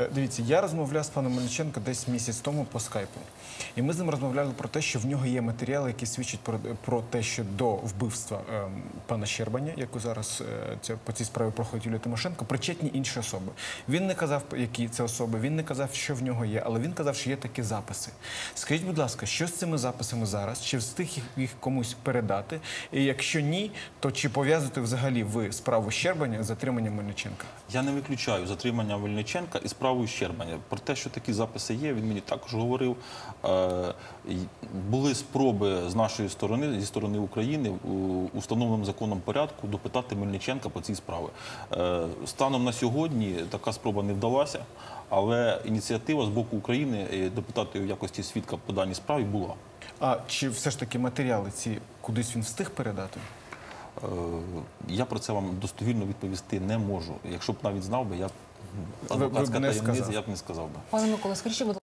Е, Дивіться, я розмовляв з паном Мельниченко десь місяць тому по скайпу. І ми з ним розмовляли про те, що в нього є матеріали, які свідчать про, про те, що до вбивства ем, пана Щербаня, яку зараз е, ця, по цій справі проходить Юлія Тимошенко, причетні інші особи. Він не казав, які це особи, він не казав, що в нього є, але він казав, що є такі записи. Скажіть, будь ласка, що з цими записами зараз? Чи встиг їх, їх комусь передати? І якщо ні, то чи пов'язуєте взагалі ви справу Щербаня з затриманням Мельниченка? Я не виключаю затримання Вельниченка і справою Щербаня. Про те, що такі записи є, він мені також говорив. Е, Були спроби з нашої сторони, зі сторони України, у установленому законом порядку допитати Мельниченка по цій справі. Е, Станом на сьогодні така спроба не вдалася, але ініціатива з боку України е, допитати його в якості свідка по даній справі була. А чи все ж таки матеріали ці кудись він встиг передати? Е, Я про це вам достовірно відповісти не можу. Якщо б навіть знав би, я адвокатська таємниця, я б не сказав би. Пане Микола, скажіть, будь